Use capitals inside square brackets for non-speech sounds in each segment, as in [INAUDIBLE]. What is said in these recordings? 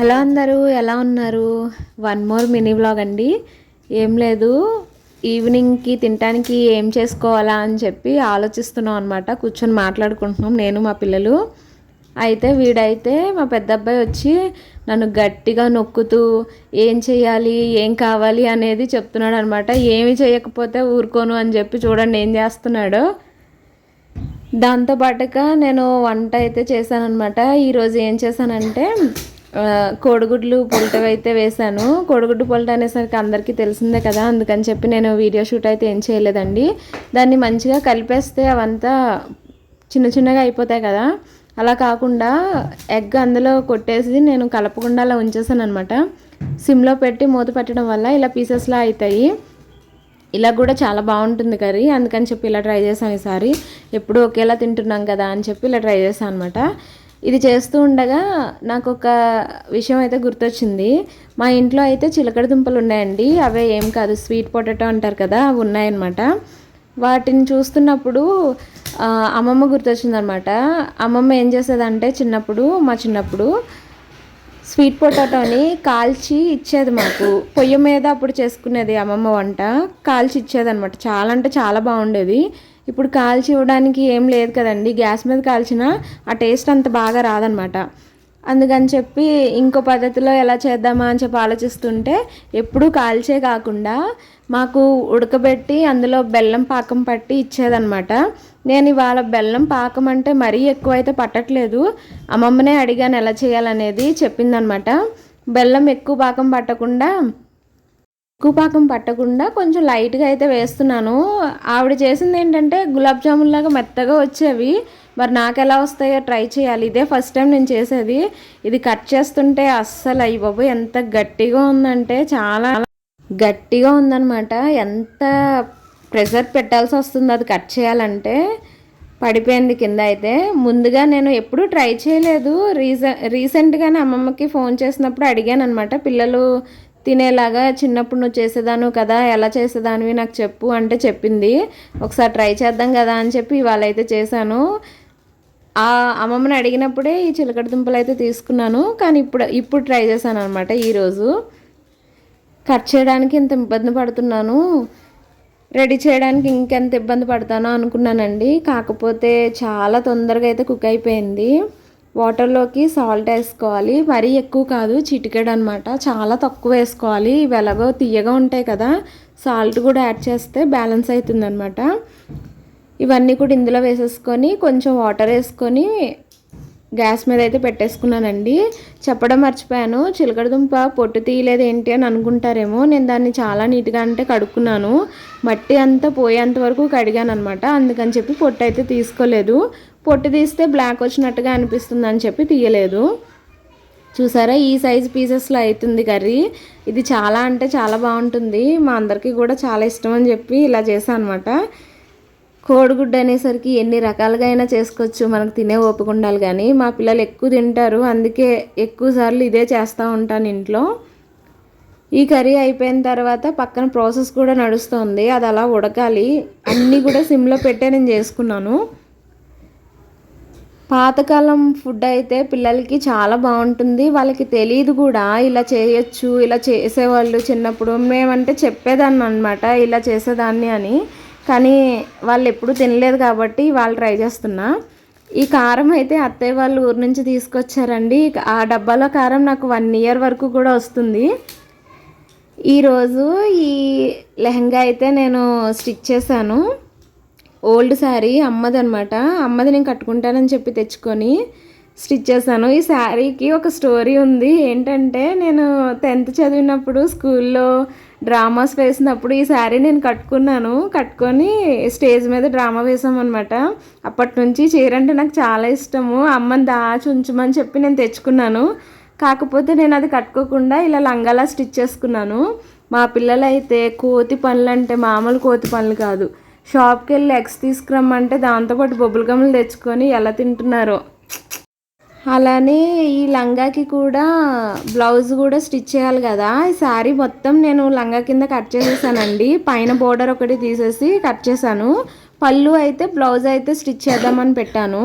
Hello అందరూ ఎలా ఉన్నారు? వన్ మోర్ మినీ బ్లాగ్ అండి. ఏం లేదు ఈవినింగ్కి తినడానికి ఏం చేసుకోవాలా అని చెప్పి ఆలోచిస్తున్నాం అనమాట కూర్చొని మాట్లాడుకుంటున్నాం నేను మా పిల్లలు. అయితే వీడైతే మా పెద్ద అబ్బాయి వచ్చి నన్ను గట్టిగా నొక్కుతూ ఏం చేయాలి ఏం కావాలి అనేది చెప్తున్నాడు అనమాట ఏమి చేయకపోతే ఊరుకోను అని చెప్పి చూడండి ఏం చేస్తున్నాడో. దాంతోపాటుగా నేను వంట అయితే చేశానమాట ఈరోజు ఏం చేశానంటే కోడిగుడ్లు పొలటవి అయితే వేశాను. కోడిగుడ్డు పొలట అనేసరికి అందరికీ తెలిసిందే కదా అందుకని చెప్పి నేను వీడియో షూట్ అయితే ఏం చేయలేదండి. దాన్ని మంచిగా కలిపేస్తే అవంతా చిన్న చిన్నగా అయిపోతాయి కదా. అలా కాకుండా ఎగ్ అందులో కొట్టేసి నేను కలపకుండా అలా ఉంచేసాను అనమాట సిమ్లో పెట్టి మూత పెట్టడం వల్ల ఇలా పీసెస్లా అవుతాయి ఇలా కూడా చాలా బాగుంటుంది కర్రీ అందుకని చెప్పి ఇలా ట్రై చేశాను ఈసారి. ఎప్పుడు ఒకేలా తింటున్నాం కదా అని చెప్పి ఇలా ట్రై చేశాను అనమాట ఇది చేస్తూ ఉండగా నాకు ఒక విషయం అయితే గుర్తొచ్చింది. మా ఇంట్లో అయితే చిలకడ దుంపలు ఉన్నాయండి. అవే ఏం కాదు స్వీట్ పొటాటో అంటారు కదా అవి ఉన్నాయన్నమాట. వాటిని చూస్తున్నప్పుడు అమ్మమ్మ గుర్తొచ్చిందనమాట అమ్మమ్మ ఏం చేసేదంటే చిన్నప్పుడు మా చిన్నప్పుడు స్వీట్ పొటాటోని కాల్చి ఇచ్చేది మాకు. పొయ్యి మీద అప్పుడు చేసుకునేది అమ్మమ్మ వంట. కాల్చి ఇచ్చేది అనమాట చాలా అంటే చాలా బాగుండేది. ఇప్పుడు కాల్చి ఇవ్వడానికి ఏం లేదు కదండి. గ్యాస్ మీద కాల్చిన ఆ టేస్ట్ అంత బాగా రాదనమాట. అందుకని చెప్పి ఇంకో పద్ధతిలో ఎలా చేద్దామా అని చెప్పి ఆలోచిస్తుంటే ఎప్పుడూ కాల్చే కాకుండా మాకు ఉడకబెట్టి అందులో బెల్లం పాకం పట్టి ఇచ్చేదనమాట. నేను ఇవాళ బెల్లం పాకం అంటే మరీ ఎక్కువైతే పట్టట్లేదు. అమ్మమ్మనే అడిగాను ఎలా చేయాలనేది చెప్పిందనమాట. బెల్లం ఎక్కువ పాకం పట్టకుండా పాకం పట్టకుండా కొంచెం లైట్గా అయితే వేస్తున్నాను. ఆవిడ చేసింది ఏంటంటే గులాబ్ జామున్ లాగా మెత్తగా వచ్చేవి. మరి నాకు ఎలా వస్తాయో ట్రై చేయాలి. ఇదే ఫస్ట్ టైం నేను చేసేది. ఇది కట్ చేస్తుంటే అస్సలు అయ్యి బాబు ఎంత గట్టిగా ఉందంటే చాలా గట్టిగా ఉందనమాట ఎంత ప్రెషర్ పెట్టాల్సి వస్తుంది అది కట్ చేయాలంటే. పడిపోయింది కింద అయితే. ముందుగా నేను ఎప్పుడూ ట్రై చేయలేదు. రీసె రీసెంట్గానే అమ్మమ్మకి ఫోన్ చేసినప్పుడు అడిగాను అనమాట పిల్లలు తినేలాగా చిన్నప్పుడు నువ్వు చేసేదాను కదా ఎలా చేసేదానివి నాకు చెప్పు అంటే చెప్పింది. ఒకసారి ట్రై చేద్దాం కదా అని చెప్పి ఇవాళ అయితే చేశాను. ఆ అమ్మమ్మని అడిగినప్పుడే ఈ చిలకడ దుంపలు అయితే తీసుకున్నాను. కానీ ఇప్పుడు ఇప్పుడు ట్రై చేశాను అనమాట ఈరోజు. కట్ చేయడానికి ఇంత ఇబ్బంది పడుతున్నాను. రెడీ చేయడానికి ఇంకెంత ఇబ్బంది పడతానో అనుకున్నానండి. కాకపోతే చాలా తొందరగా అయితే కుక్ అయిపోయింది. వాటర్లోకి సాల్ట్ వేసుకోవాలి. మరీ ఎక్కువ కాదు చిటికెడు అనమాట చాలా తక్కువ వేసుకోవాలి. ఇవి ఎలాగో తీయగా ఉంటాయి కదా సాల్ట్ కూడా యాడ్ చేస్తే బ్యాలెన్స్ అవుతుందనమాట ఇవన్నీ కూడా ఇందులో వేసేసుకొని కొంచెం వాటర్ వేసుకొని గ్యాస్ మీద అయితే పెట్టేసుకున్నానండి. చెప్పడం మర్చిపోయాను. చిలకడదుంప పొట్టు తీయలేదు ఏంటి అని అనుకుంటారేమో. నేను దాన్ని చాలా నీట్గా అంటే కడుక్కున్నాను. మట్టి అంతా పోయేంత వరకు కడిగాను అనమాట అందుకని చెప్పి పొట్టు అయితే తీసుకోలేదు. పొట్టు తీస్తే బ్లాక్ వచ్చినట్టుగా అనిపిస్తుంది అని చెప్పి తీయలేదు. చూసారా? ఈ సైజ్ పీసెస్లో అవుతుంది కర్రీ. ఇది చాలా అంటే చాలా బాగుంటుంది. మా అందరికీ కూడా చాలా ఇష్టం అని చెప్పి ఇలా చేశాను అనమాట కోడిగుడ్డు అనేసరికి ఎన్ని రకాలుగా అయినా చేసుకోవచ్చు. మనకు తినే ఓపిక ఉండాలి కానీ మా పిల్లలు ఎక్కువ తింటారు. అందుకే ఎక్కువ సార్లు ఇదే చేస్తూ ఉంటాను ఇంట్లో. ఈ కర్రీ అయిపోయిన తర్వాత పక్కన ప్రాసెస్ కూడా నడుస్తుంది. అది అలా ఉడకాలి. అన్నీ కూడా సిమ్లో పెట్టే నేను చేసుకున్నాను. పాతకాలం ఫుడ్ అయితే పిల్లలకి చాలా బాగుంటుంది. వాళ్ళకి తెలియదు కూడా. ఇలా చేయొచ్చు ఇలా చేసేవాళ్ళు చిన్నప్పుడు. మేమంటే చెప్పేదాన్ని అనమాట ఇలా చేసేదాన్ని అని. కానీ వాళ్ళు ఎప్పుడు తినలేదు కాబట్టి వాళ్ళు ట్రై చేస్తున్నా. ఈ కారం అయితే అత్తయ్య వాళ్ళు ఊరు నుంచి తీసుకొచ్చారండి. ఆ డబ్బాలో కారం నాకు వన్ ఇయర్ వరకు కూడా వస్తుంది. ఈరోజు ఈ లెహంగా అయితే నేను స్టిచ్ చేశాను. ఓల్డ్ శారీ అమ్మది అనమాట అమ్మది నేను కట్టుకుంటానని చెప్పి తెచ్చుకొని స్టిచ్ చేశాను. ఈ శారీకి ఒక స్టోరీ ఉంది. ఏంటంటే నేను టెన్త్ చదివినప్పుడు స్కూల్లో డ్రామాస్ వేసినప్పుడు ఈ శారీ నేను కట్టుకున్నాను. కట్టుకొని స్టేజ్ మీద డ్రామా వేసామన్నమాట అప్పటి నుంచి చీర అంటే నాకు చాలా ఇష్టము. అమ్మని దాచి ఉంచమని చెప్పి నేను తెచ్చుకున్నాను. కాకపోతే నేను అది కట్టుకోకుండా ఇలా లంగాలా స్టిచ్ చేసుకున్నాను. మా పిల్లలైతే కోతి పనులు అంటే మామూలు కోతి పనులు కాదు. షాప్కి వెళ్ళి ఎగ్స్ తీసుకురమ్మంటే దాంతోపాటు బొబ్బుల గమ్ములు తెచ్చుకొని ఎలా తింటున్నారో. అలానే ఈ లంగాకి కూడా బ్లౌజ్ కూడా స్టిచ్ చేయాలి కదా. ఈ శారీ మొత్తం నేను లంగా కింద కట్ చేసేసానండి. పైన బోర్డర్ ఒకటి తీసేసి కట్ చేశాను. పళ్ళు అయితే బ్లౌజ్ అయితే స్టిచ్ చేద్దామని పెట్టాను.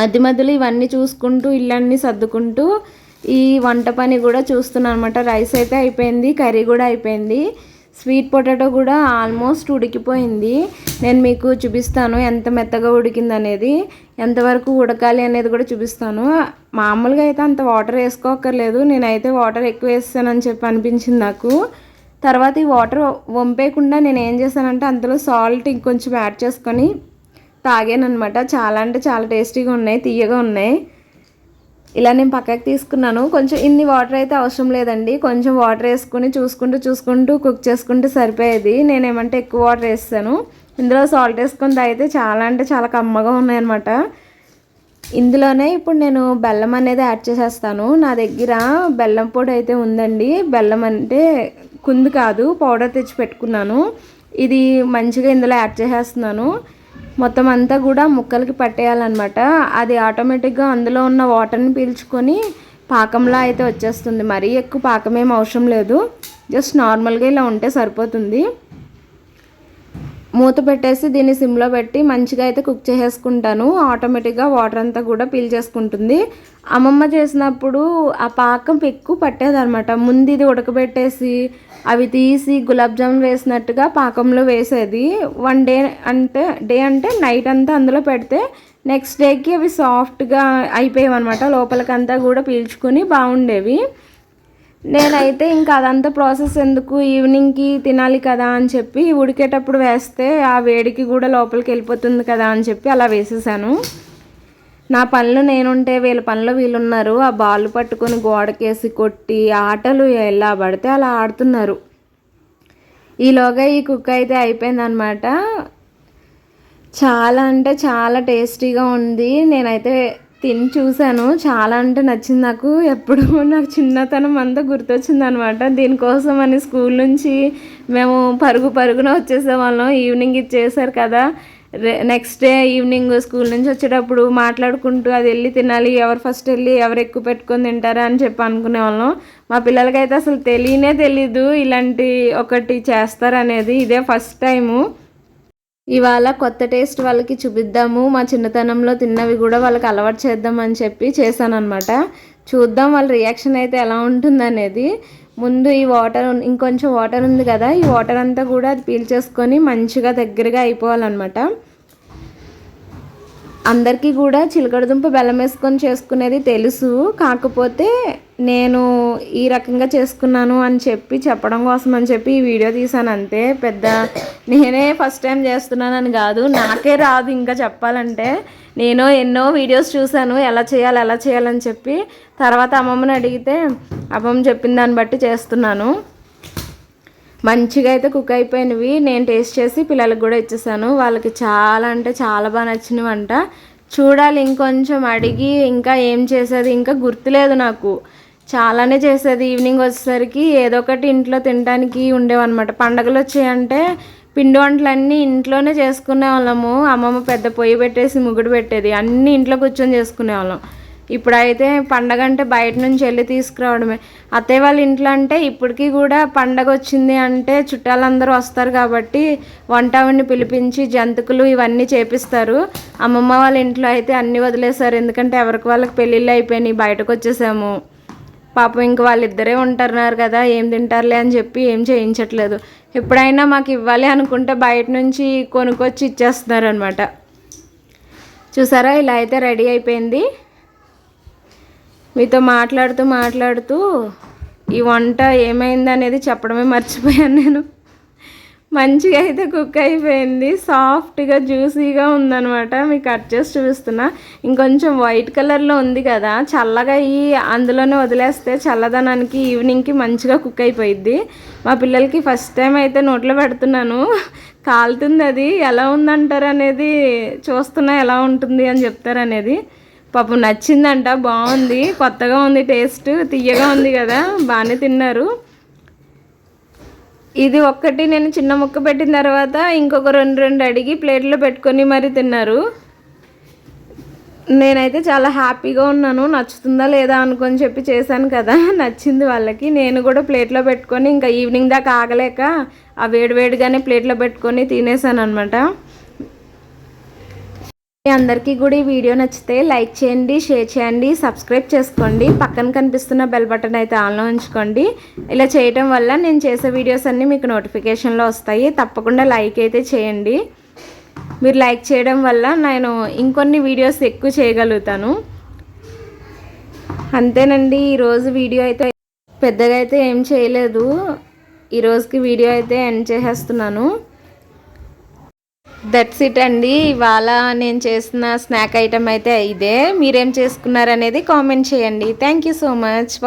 మధ్య మధ్యలో ఇవన్నీ చూసుకుంటూ ఇళ్ళన్నీ సర్దుకుంటూ ఈ వంట పని కూడా చూస్తున్నాను అనమాట రైస్ అయితే అయిపోయింది కర్రీ కూడా అయిపోయింది. స్వీట్ పొటాటో కూడా ఆల్మోస్ట్ ఉడికిపోయింది. నేను మీకు చూపిస్తాను ఎంత మెత్తగా ఉడికింది అనేది ఎంతవరకు ఉడకాలి అనేది కూడా చూపిస్తాను. మామూలుగా అయితే అంత వాటర్ వేసుకోకర్లేదు నేనైతే వాటర్ ఎక్కువ వేస్తానని చెప్పి అనిపించింది నాకు. తర్వాత ఈ వాటర్ వంపేయకుండా నేను ఏం చేశానంటే అందులో సాల్ట్ ఇంకొంచెం యాడ్ చేసుకొని తాగాను అనమాట చాలా అంటే చాలా టేస్టీగా ఉన్నాయి తీయగా ఉన్నాయి. ఇలా నేను పక్కకి తీసుకున్నాను. కొంచెం ఇన్ని వాటర్ అయితే అవసరం లేదండి. కొంచెం వాటర్ వేసుకుని చూసుకుంటూ చూసుకుంటూ కుక్ చేసుకుంటూ సరిపోయేది. నేను ఏమంటే ఎక్కువ వాటర్ వేస్తాను. ఇందులో సాల్ట్ వేసుకుని తాగితే చాలా అంటే చాలా కమ్మగా ఉన్నాయన్నమాట. ఇందులోనే ఇప్పుడు నేను బెల్లం అనేది యాడ్ చేసేస్తాను. నా దగ్గర బెల్లం పొడి అయితే ఉందండి. బెల్లం అంటే కుంది కాదు పౌడర్ తెచ్చి పెట్టుకున్నాను. ఇది మంచిగా ఇందులో యాడ్ చేసేస్తున్నాను. మొత్తం అంతా కూడా ముక్కలకి పట్టేయాలన్నమాట. అది ఆటోమేటిక్గా అందులో ఉన్న వాటర్ని పీల్చుకొని పాకంలా అయితే వచ్చేస్తుంది. మరీ ఎక్కువ పాకం ఏం అవసరం లేదు. జస్ట్ నార్మల్గా ఇలా ఉంటే సరిపోతుంది. మూత పెట్టేసి దీన్ని సిమ్లో పెట్టి మంచిగా అయితే కుక్ చేసేసుకుంటాను. ఆటోమేటిక్గా వాటర్ అంతా కూడా పీల్చేసుకుంటుంది అమ్మమ్మ చేసినప్పుడు ఆ పాకం ఎక్కువ పట్టేదనమాట ముందు ఇది ఉడకబెట్టేసి అవి తీసి గులాబ్ జామున్ వేసినట్టుగా పాకంలో వేసేది. వన్ డే అంటే డే అంటే నైట్ అంతా అందులో పెడితే నెక్స్ట్ డేకి అవి సాఫ్ట్గా అయిపోయాయి అనమాట లోపలికంతా కూడా పీల్చుకుని బాగుండేవి. నేనైతే ఇంకా అదంతా ప్రాసెస్ ఎందుకు? ఈవినింగ్కి తినాలి కదా అని చెప్పి ఉడికేటప్పుడు వేస్తే ఆ వేడికి కూడా లోపలికి వెళ్ళిపోతుంది కదా అని చెప్పి అలా వేసేసాను. నా పనులు నేనుంటే వీళ్ళ పనులు వీళ్ళున్నారు. ఆ బాల్ పట్టుకొని గోడకేసి కొట్టి ఆటలు ఎలా పడితే అలా ఆడుతున్నారు. ఈలోగా ఈ కుక్ అయితే అయిపోయిందనమాట చాలా అంటే చాలా టేస్టీగా ఉంది. నేనైతే తిని చూశాను. చాలా అంటే నచ్చింది నాకు. ఎప్పుడు నాకు చిన్నతనం అంతా గుర్తొచ్చింది అనమాట దీనికోసం అని స్కూల్ నుంచి మేము పరుగు పరుగున వచ్చేసేవాళ్ళం. ఈవినింగ్ ఇచ్చేసారు కదా. నెక్స్ట్ డే ఈవినింగ్ స్కూల్ నుంచి వచ్చేటప్పుడు మాట్లాడుకుంటూ అది వెళ్ళి తినాలి. ఎవరు ఫస్ట్ వెళ్ళి ఎవరు ఎక్కువ పెట్టుకొని తింటారా అని చెప్పి అనుకునే వాళ్ళం మా పిల్లలకైతే అసలు తెలియనే తెలీదు. ఇలాంటి ఒకటి చేస్తారనేది ఇదే ఫస్ట్ టైము. ఇవాళ కొత్త టేస్ట్ వాళ్ళకి చూపిద్దాము. మా చిన్నతనంలో తిన్నవి కూడా వాళ్ళకి అలవాటు చేద్దాం అని చెప్పి చేశానమాట చూద్దాం వాళ్ళ రియాక్షన్ అయితే ఎలా ఉంటుందనేది. ముందు ఈ వాటర్ ఇంకొంచెం వాటర్ ఉంది కదా ఈ వాటర్ అంతా కూడా అది పీల్చేసుకొని మంచిగా దగ్గరగా అయిపోవాలన్నమాట. అందరికీ కూడా చిలకడదుంప బెల్లం వేసుకొని చేసుకునేది తెలుసు. కాకపోతే నేను ఈ రకంగా చేసుకున్నాను అని చెప్పి చెప్పడం కోసం అని చెప్పి ఈ వీడియో తీసాను అంతే. పెద్ద నేనే ఫస్ట్ టైం చేస్తున్నానని కాదు నాకే రాదు ఇంకా చెప్పాలంటే. నేను ఎన్నో వీడియోస్ చూశాను ఎలా చేయాలి ఎలా చేయాలని చెప్పి. తర్వాత అమ్మమ్మని అడిగితే అమ్మమ్మ చెప్పిన దాన్ని బట్టి చేస్తున్నాను. మంచిగా అయితే కుక్ అయిపోయినవి. నేను టేస్ట్ చేసి పిల్లలకు కూడా ఇచ్చేసాను. వాళ్ళకి చాలా అంటే చాలా బాగా నచ్చిన వంట చూడాలి ఇంకొంచెం అడిగి ఇంకా ఏం చేసేది ఇంకా గుర్తులేదు నాకు. చాలానే చేసేది. ఈవినింగ్ వచ్చేసరికి ఏదో ఒకటి ఇంట్లో తినడానికి ఉండేవన్నమాట. పండగలు వచ్చాయంటే పిండి వంటలన్నీ ఇంట్లోనే చేసుకునే వాళ్ళము. అమ్మమ్మ పెద్ద పొయ్యి పెట్టేసి ముగ్గుడు పెట్టేది. అన్నీ ఇంట్లో కూర్చొని చేసుకునే వాళ్ళం. ఇప్పుడైతే పండగ అంటే బయట నుంచి వెళ్ళి తీసుకురావడమే. అత్తయ్య వాళ్ళ ఇంట్లో అంటే ఇప్పటికీ కూడా పండగ వచ్చింది అంటే చుట్టాలందరూ వస్తారు కాబట్టి వంటవాడిని పిలిపించి జంతుకులు ఇవన్నీ చేపిస్తారు. అమ్మమ్మ వాళ్ళ ఇంట్లో అయితే అన్నీ వదిలేశారు. ఎందుకంటే ఎవరికి వాళ్ళకి పెళ్ళిళ్ళు అయిపోయినాయి. బయటకు వచ్చేసాము. పాపం ఇంక వాళ్ళిద్దరే ఉంటున్నారు కదా ఏం తింటారులే అని చెప్పి ఏం చేయించట్లేదు. ఎప్పుడైనా మాకు ఇవ్వాలి అనుకుంటే బయట నుంచి కొనుక్కొచ్చి ఇచ్చేస్తున్నారు అనమాట చూసారా ఇలా అయితే రెడీ అయిపోయింది. మీతో మాట్లాడుతూ మాట్లాడుతూ ఈ వంట ఏమైంది అనేది చెప్పడమే మర్చిపోయాను నేను. మంచిగా అయితే కుక్ అయిపోయింది. సాఫ్ట్గా జ్యూసీగా ఉందనమాట మీకు కట్ చేసి చూపిస్తున్నా. ఇంకొంచెం వైట్ కలర్లో ఉంది కదా. చల్లగా ఈ అందులోనే వదిలేస్తే చల్లదనానికి ఈవినింగ్కి మంచిగా కుక్ అయిపోయిద్ది. మా పిల్లలకి ఫస్ట్ టైం అయితే నోట్లో పెడుతున్నాను. కాలుతుంది అది. ఎలా ఉందంటారు అనేది చూస్తున్నా ఎలా ఉంటుంది అని చెప్తారు అనేది. పాపం నచ్చిందంట. బాగుంది. కొత్తగా ఉంది టేస్ట్. తీయగా ఉంది కదా. బాగానే తిన్నారు. ఇది ఒక్కటి నేను చిన్న ముక్క పెట్టిన తర్వాత ఇంకొక రెండు రెండు అడిగి ప్లేట్లో పెట్టుకొని మరి తిన్నారు. నేనైతే చాలా హ్యాపీగా ఉన్నాను. నచ్చుతుందా లేదా అనుకొని చెప్పి చేశాను కదా. [LAUGHS] నచ్చింది వాళ్ళకి. నేను కూడా ప్లేట్లో పెట్టుకొని ఇంకా ఈవినింగ్ దాకా ఆగలేక ఆ వేడివేడిగానే ప్లేట్లో పెట్టుకొని తినేసాను అనమాట అందరికీ కూడా ఈ వీడియో నచ్చితే లైక్ చేయండి షేర్ చేయండి సబ్స్క్రైబ్ చేసుకోండి. పక్కన కనిపిస్తున్న బెల్ బటన్ అయితే ఆన్లో ఉంచుకోండి. ఇలా చేయటం వల్ల నేను చేసే వీడియోస్ అన్నీ మీకు నోటిఫికేషన్లో వస్తాయి. తప్పకుండా లైక్ అయితే చేయండి. మీరు లైక్ చేయడం వల్ల నేను ఇంకొన్ని వీడియోస్ ఎక్కువ చేయగలుగుతాను. అంతేనండి ఈరోజు వీడియో అయితే పెద్దగా అయితే ఏం చేయలేదు. ఈరోజుకి వీడియో అయితే ఎండ్ చేసేస్తున్నాను. దట్స్ ఇట్ అండి. ఇవాళ నేను చేసిన స్నాక్ ఐటమ్ అయితే ఇదే. మీరేం చేసుకున్నారనేది కామెంట్ చేయండి. Thank you so much